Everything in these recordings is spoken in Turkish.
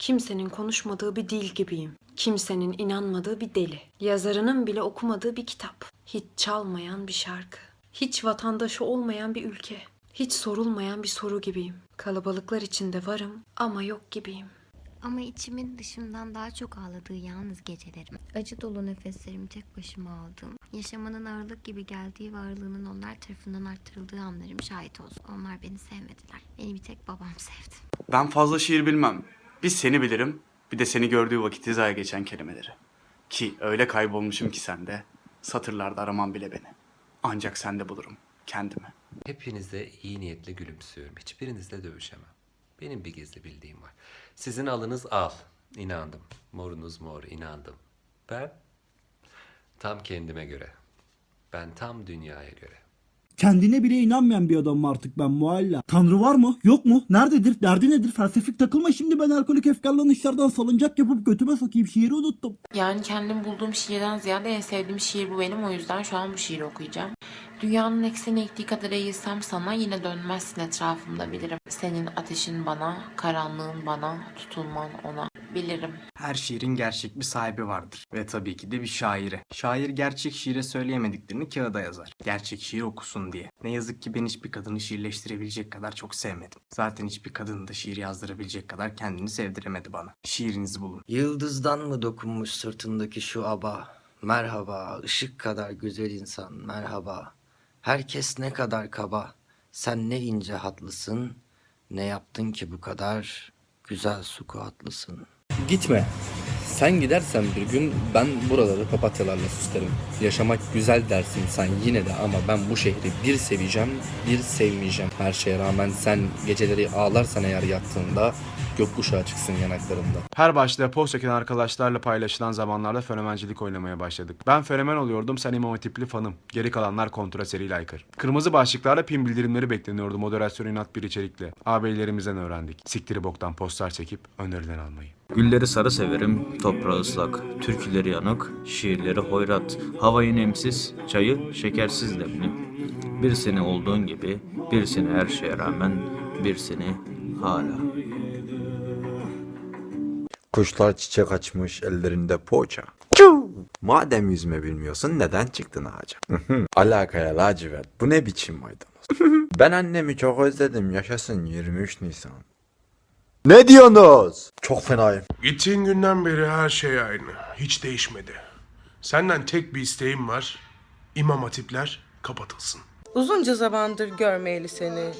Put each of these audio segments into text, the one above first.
Kimsenin konuşmadığı bir dil gibiyim. Kimsenin inanmadığı bir deli. Yazarının bile okumadığı bir kitap. Hiç çalmayan bir şarkı. Hiç vatandaşı olmayan bir ülke. Hiç sorulmayan bir soru gibiyim. Kalabalıklar içinde varım ama yok gibiyim. Ama içimin dışımdan daha çok ağladığı yalnız gecelerim. Acı dolu nefeslerimi tek başıma aldığım, yaşamanın ağırlık gibi geldiği varlığının onlar tarafından arttırıldığı anlarım şahit olsun. Onlar beni sevmediler. Beni bir tek babam sevdi. Ben fazla şiir bilmem. Bir seni bilirim, bir de seni gördüğü vakit hizaya geçen kelimeleri. Ki öyle kaybolmuşum ki sende, satırlarda aramam bile beni. Ancak sende bulurum kendimi. Hepinize iyi niyetle gülümsüyorum. Hiçbirinizle dövüşemem. Benim bir gizli bildiğim var. Sizin alınız al. İnandım. Morunuz mor. inandım. Ben tam kendime göre. Ben tam dünyaya göre. Kendine bile inanmayan bir adamım artık ben mualla. Tanrı var mı? Yok mu? Nerededir? Derdi nedir? Felsefik takılma şimdi ben alkolik efkarlanışlardan salıncak yapıp götüme sokayım şiiri unuttum. Yani kendim bulduğum şiirden ziyade en sevdiğim şiir bu benim. O yüzden şu an bu şiiri okuyacağım. Dünyanın ekseni ektiği kadar eğilsem sana yine dönmezsin etrafımda bilirim. Senin ateşin bana, karanlığın bana, tutulman ona. Bilirim. Her şiirin gerçek bir sahibi vardır. Ve tabii ki de bir şairi. Şair gerçek şiire söyleyemediklerini kağıda yazar. Gerçek şiir okusun diye. Ne yazık ki ben hiçbir kadını şiirleştirebilecek kadar çok sevmedim. Zaten hiçbir kadın da şiir yazdırabilecek kadar kendini sevdiremedi bana. Şiirinizi bulun. Yıldızdan mı dokunmuş sırtındaki şu aba? Merhaba, ışık kadar güzel insan, merhaba. Herkes ne kadar kaba, sen ne ince hatlısın, ne yaptın ki bu kadar güzel sukuatlısın. Gitme. Sen gidersen bir gün ben buraları papatyalarla süslerim. Yaşamak güzel dersin sen yine de ama ben bu şehri bir seveceğim, bir sevmeyeceğim. Her şeye rağmen sen geceleri ağlarsan eğer yattığında gökkuşağı çıksın yanaklarında. Her başta post çeken arkadaşlarla paylaşılan zamanlarda fenomencilik oynamaya başladık. Ben fenomen oluyordum, sen imam hatipli fanım. Geri kalanlar kontra seri aykır. Kırmızı başlıklarla pin bildirimleri bekleniyordu moderasyon inat bir içerikle. Ağabeylerimizden öğrendik. Siktiri boktan postlar çekip önerilen almayı. Gülleri sarı severim, toprağı ıslak, türküleri yanık, şiirleri hoyrat, havayı nemsiz, çayı şekersiz demli. Bir seni olduğun gibi, bir seni her şeye rağmen, bir seni hala. Kuşlar çiçek açmış ellerinde poğaça. Madem yüzme bilmiyorsun neden çıktın ağaca? Alakaya lacivert. Bu ne biçim maydanoz? ben annemi çok özledim. Yaşasın 23 Nisan. Ne diyorsunuz? Çok fenayım. Gittiğin günden beri her şey aynı. Hiç değişmedi. Senden tek bir isteğim var. İmam hatipler kapatılsın. Uzunca zamandır görmeyeli seni.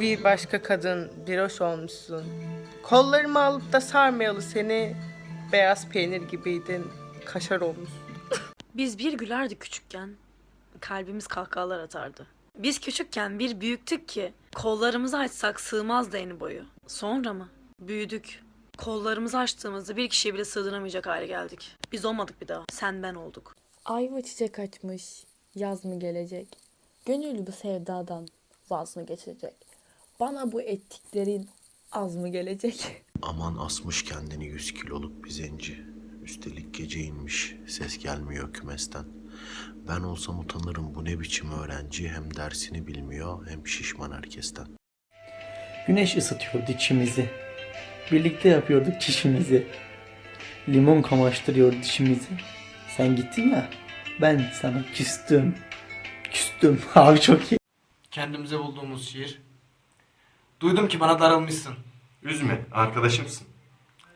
Bir başka kadın bir hoş olmuşsun. Kollarımı alıp da sarmayalı seni. Beyaz peynir gibiydin. Kaşar olmuşsun. Biz bir gülerdik küçükken. Kalbimiz kahkahalar atardı. Biz küçükken bir büyüktük ki kollarımızı açsak sığmazdı eni boyu. Sonra mı? Büyüdük. Kollarımızı açtığımızda bir kişiye bile sığdıramayacak hale geldik. Biz olmadık bir daha. Sen ben olduk. Ay mı çiçek açmış, yaz mı gelecek? Gönül bu sevdadan vaz mı geçecek? Bana bu ettiklerin az mı gelecek? Aman asmış kendini yüz kiloluk bir zenci. Üstelik gece inmiş, ses gelmiyor kümesten. Ben olsam utanırım bu ne biçim öğrenci hem dersini bilmiyor hem şişman herkesten. Güneş ısıtıyordu içimizi. Birlikte yapıyorduk çişimizi. Limon kamaştırıyor dişimizi. Sen gittin ya ben sana küstüm. Küstüm abi çok iyi. Kendimize bulduğumuz şiir. Duydum ki bana darılmışsın. Üzme, arkadaşımsın.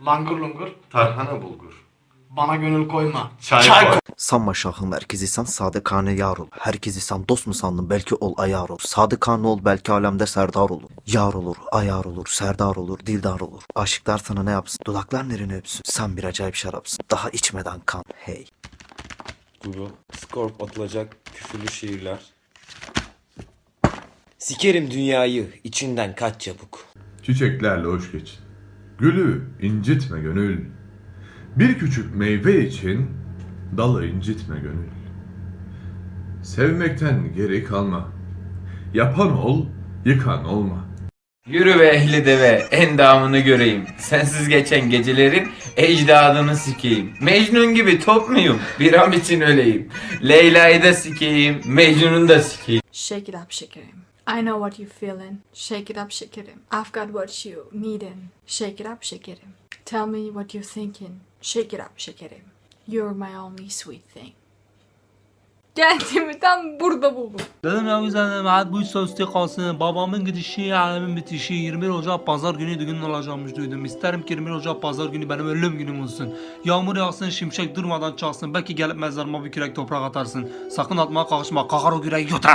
Langur lungur. Tarhana bulgur. Bana gönül koyma. Çay, koy. Sanma şahım herkesi sen sadıkane yar ol. Herkesi sen dost mu sandın belki ol ayar ol. Sadıkane ol belki alemde serdar olur. Yar olur, ayar olur, serdar olur, dildar olur. Aşıklar sana ne yapsın? Dudaklar nereni öpsün? Sen bir acayip şarapsın. Daha içmeden kan. Hey. Google. Scorp atılacak küfürlü şiirler. Sikerim dünyayı içinden kaç çabuk. Çiçeklerle hoş geçin. Gülü incitme gönül. Bir küçük meyve için dalı incitme gönül. Sevmekten geri kalma. Yapan ol, yıkan olma. Yürü be ehli deve, endamını göreyim. Sensiz geçen gecelerin ecdadını sikeyim. Mecnun gibi top muyum? Bir an için öleyim. Leyla'yı da sikeyim, Mecnun'u da sikeyim. Up şekerim. I know what you feeling. Shake it up şekerim. I've got what you needin. Shake it up şekerim. Tell me what you're thinking. Shake it up şekerim. You're my only sweet thing. Kendimi tam burada buldum. Güzel dedim hadi bu sözde kalsın. Babamın gidişi, alemin bitişi 21 Ocak pazar günü düğün olacakmış duydum. İsterim ki 21 Ocak pazar günü benim ölüm günüm olsun. Yağmur yağsın, şimşek durmadan çalsın. Belki gelip mezarıma bir kürek toprak atarsın. Sakın atmaya kalkışma, kakar o küreği götüre